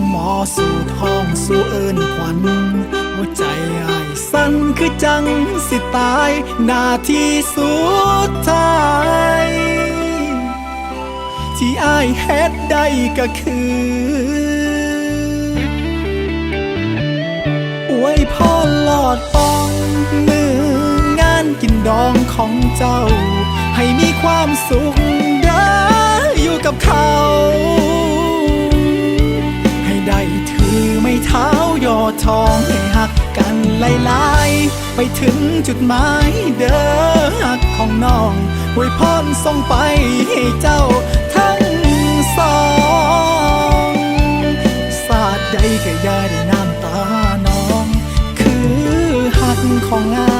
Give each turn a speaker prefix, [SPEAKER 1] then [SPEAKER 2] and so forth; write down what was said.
[SPEAKER 1] งหมอสูดห้องสู่เอินขวัญหัวใจไอายสั่นคือจังสิตายนาทีสุดท้ายที่อายเฮ็ดได้ก็คืออวยพรหลอดปองมืองานกินดองของเจ้า ให้มีความสุขเด้ออยู่กับเขา ทองให้หักกันหลายๆ ไปถึงจุดหมายเด้อหักของน้องอวยพรส่งไปให้เจ้าทั้งสองสาดใดก็อย่าได้น้ำตาน้อง คือหักของงา